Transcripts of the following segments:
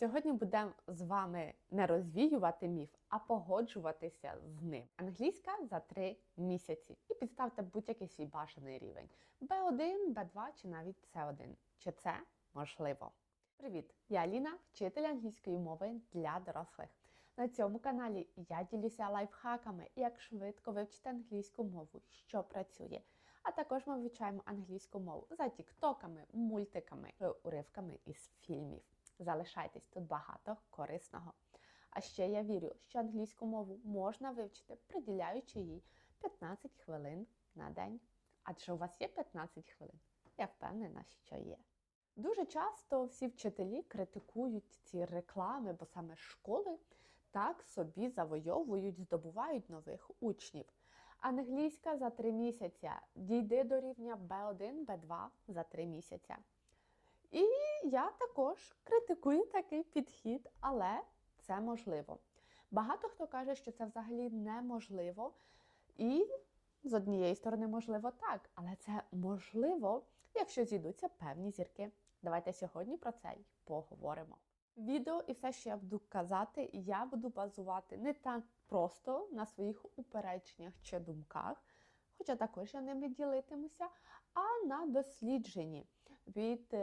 Сьогодні будемо з вами не розвіювати міф, а погоджуватися з ним. Англійська за три місяці. І підставте будь-який свій бажаний рівень: B1, B2 чи навіть C1. Чи це можливо? Привіт! Я Аліна, вчитель англійської мови для дорослих. На цьому каналі я ділюся лайфхаками, як швидко вивчити англійську мову, що працює. А також ми вивчаємо англійську мову за тіктоками, мультиками, уривками із фільмів. Залишайтесь тут багато корисного. А ще я вірю, що англійську мову можна вивчити, приділяючи їй 15 хвилин на день. Адже у вас є 15 хвилин. Я впевнена, що є. Дуже часто всі вчителі критикують ці реклами, бо саме школи так собі завойовують, здобувають нових учнів. Англійська за 3 місяці. Дійди до рівня B1, B2 за 3 місяці. І я також критикую такий підхід, але це можливо. Багато хто каже, що це взагалі неможливо. І з однієї сторони, можливо, так, але це можливо, якщо зійдуться певні зірки. Давайте сьогодні про це й поговоримо. Відео і все, що я буду казати, я буду базувати не так просто на своїх упередженнях чи думках, хоча також я ними ділитимуся, а на дослідженні від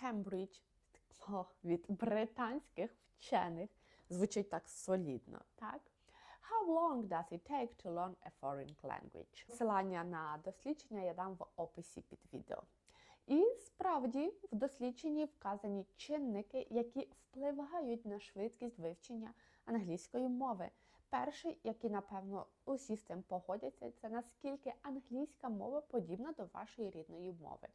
Кембридж, від британських вчених. Звучить так солідно, так? How long does it take to learn a foreign language? Посилання на дослідження я дам в описі під відео. І справді в дослідженні вказані чинники, які впливають на швидкість вивчення англійської мови. Перший, який, напевно, усі з цим погодяться, це наскільки англійська мова подібна до вашої рідної мови.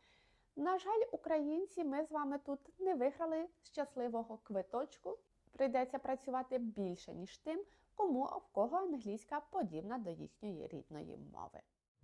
На жаль, українці, ми з вами тут не виграли щасливого квиточку. Прийдеться працювати більше, ніж тим, кому в кого англійська подібна до їхньої рідної мови.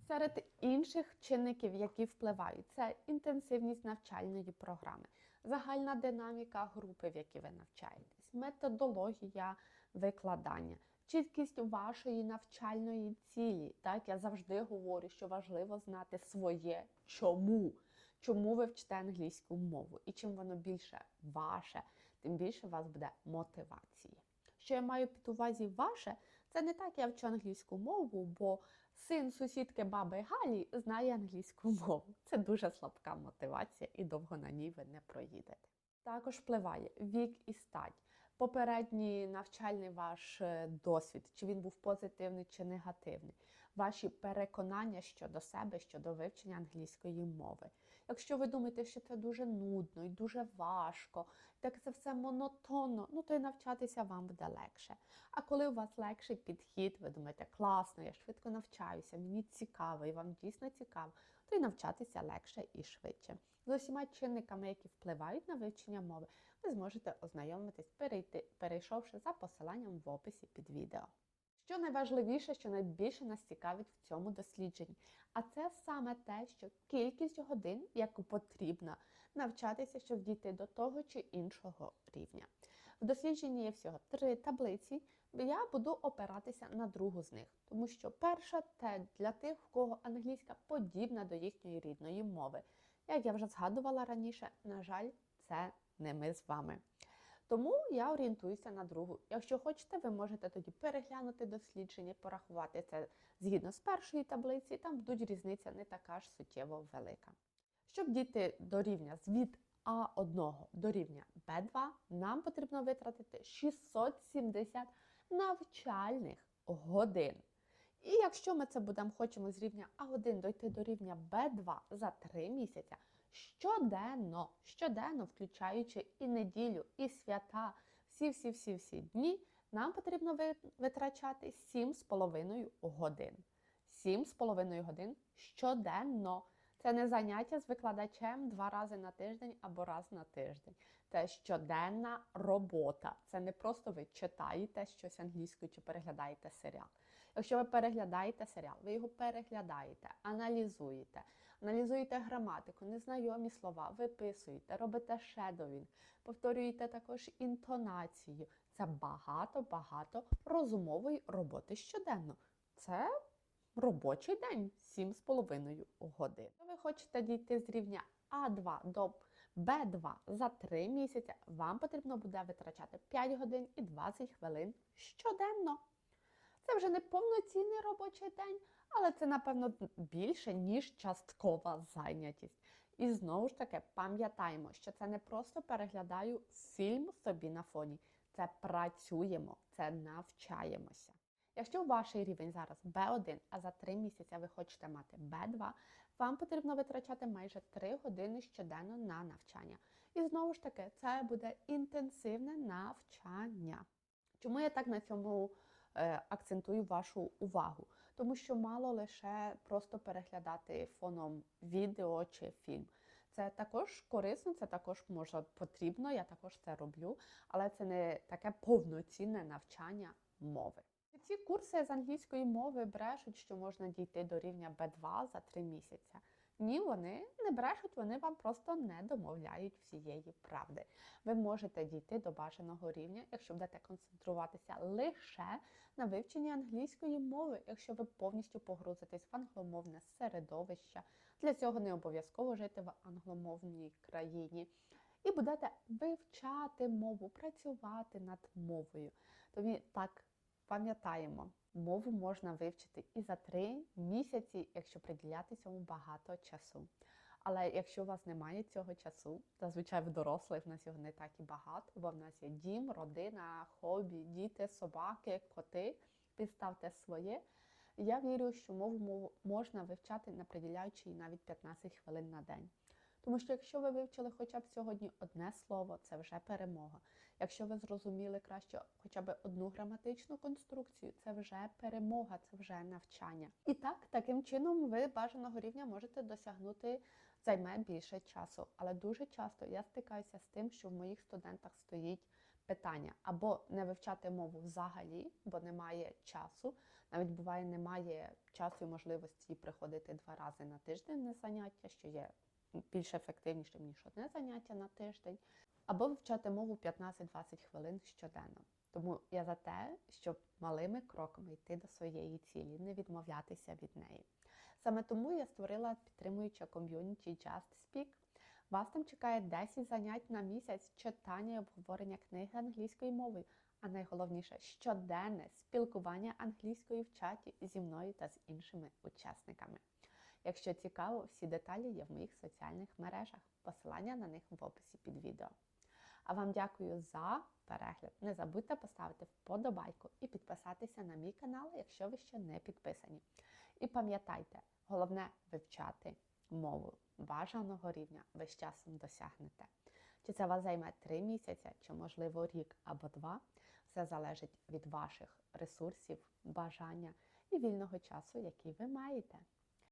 Серед інших чинників, які впливають, це інтенсивність навчальної програми, загальна динаміка групи, в якій ви навчаєтесь, методологія викладання, чіткість вашої навчальної цілі. Так, я завжди говорю, що важливо знати своє чому. Чому ви вчите англійську мову? І чим воно більше ваше, тим більше у вас буде мотивації. Що я маю під увазі ваше, це не так, я вчу англійську мову, бо син сусідки баби Галі знає англійську мову. Це дуже слабка мотивація, і довго на ній ви не проїдете. Також впливає вік і стать, попередній навчальний ваш е, досвід, чи він був позитивний чи негативний, ваші переконання щодо себе, щодо вивчення англійської мови. Якщо ви думаєте, що це дуже нудно і дуже важко, так це все монотонно, ну то й навчатися вам буде легше. А коли у вас легший підхід, ви думаєте, класно, я швидко навчаюся, мені цікаво, і вам дійсно цікаво, то й навчатися легше і швидше. З усіма чинниками, які впливають на вивчення мови, ви зможете ознайомитись, перейти, перейшовши за посиланням в описі під відео. Що найважливіше, що найбільше нас цікавить в цьому дослідженні, а це саме те, що кількість годин, яку потрібно навчатися, щоб дійти до того чи іншого рівня. В дослідженні є всього три таблиці. Я буду опиратися на другу з них, тому що перша це для тих, в кого англійська подібна до їхньої рідної мови. Як я вже згадувала раніше, на жаль, це не ми з вами. Тому я орієнтуюся на другу. Якщо хочете, ви можете тоді переглянути дослідження, порахувати це згідно з першої таблиці, там будуть різниця не така ж суттєво велика. Щоб дійти до рівня звід А1 до рівня Б2, нам потрібно витратити 670 навчальних годин. І якщо ми це будемо хочемо з рівня А1 дойти до рівня Б2 за 3 місяці, щоденно, щоденно, включаючи і неділю, і свята, всі-всі-всі-всі дні, нам потрібно витрачати 7,5 годин. 7,5 годин щоденно. Це не заняття з викладачем два рази на тиждень або раз на тиждень. Це щоденна робота. Це не просто ви читаєте щось англійською чи переглядаєте серіал. Якщо ви переглядаєте серіал, ви його переглядаєте, аналізуєте, аналізуєте граматику, незнайомі слова, виписуєте, робите шедовінг, повторюєте також інтонацію. Це багато-багато розумової роботи щоденно. Це робочий день 7,5 годин. Ви хочете дійти з рівня А2 до Б2 за 3 місяці вам потрібно буде витрачати 5 годин і 20 хвилин щоденно. Це вже не повноцінний робочий день, але це, напевно, більше, ніж часткова зайнятість. І знову ж таки пам'ятаємо, що це не просто переглядаю фільм собі на фоні, це працюємо, це навчаємося. Якщо ваш рівень зараз B1, а за 3 місяці ви хочете мати B2, вам потрібно витрачати майже 3 години щоденно на навчання. І знову ж таки, це буде інтенсивне навчання. Чому я так на цьому акцентую вашу увагу? Тому що мало лише просто переглядати фоном відео чи фільм. Це також корисно, це також може потрібно, я також це роблю, але це не таке повноцінне навчання мови. Ці курси з англійської мови брешуть, що можна дійти до рівня B2 за 3 місяці. Ні, вони не брешуть, вони вам просто не домовляють всієї правди. Ви можете дійти до бажаного рівня, якщо будете концентруватися лише на вивченні англійської мови, якщо ви повністю погрузитесь в англомовне середовище. Для цього не обов'язково жити в англомовній країні. І будете вивчати мову, працювати над мовою. Тому так пам'ятаємо, мову можна вивчити і за три місяці, якщо приділяти цьому багато часу. Але якщо у вас немає цього часу, зазвичай в дорослих в нас його не так і багато, бо в нас є дім, родина, хобі, діти, собаки, коти. Підставте своє. Я вірю, що мову можна вивчати, не приділяючи їй навіть 15 хвилин на день. Тому що якщо ви вивчили хоча б сьогодні одне слово, це вже перемога. Якщо ви зрозуміли краще хоча б одну граматичну конструкцію, це вже перемога, це вже навчання. І так, таким чином ви бажаного рівня можете досягнути займе більше часу. Але дуже часто я стикаюся з тим, що в моїх студентах стоїть питання або не вивчати мову взагалі, бо немає часу. Навіть буває, немає часу і можливості приходити два рази на тиждень на заняття, що є більш ефективнішим, ніж одне заняття на тиждень, або вивчати мову 15-20 хвилин щоденно. Тому я за те, щоб малими кроками йти до своєї цілі, не відмовлятися від неї. Саме тому я створила підтримуюче ком'юніті Just Speak. Вас там чекає 10 занять на місяць читання і обговорення книги англійською мовою, а найголовніше щоденне спілкування англійською в чаті зі мною та з іншими учасниками. Якщо цікаво, всі деталі є в моїх соціальних мережах. Посилання на них в описі під відео. А вам дякую за перегляд. Не забудьте поставити вподобайку і підписатися на мій канал, якщо ви ще не підписані. І пам'ятайте, головне вивчати мову бажаного рівня ви з часом досягнете. Чи це вас займе 3 місяці, чи, можливо, рік або два, все залежить від ваших ресурсів, бажання і вільного часу, який ви маєте.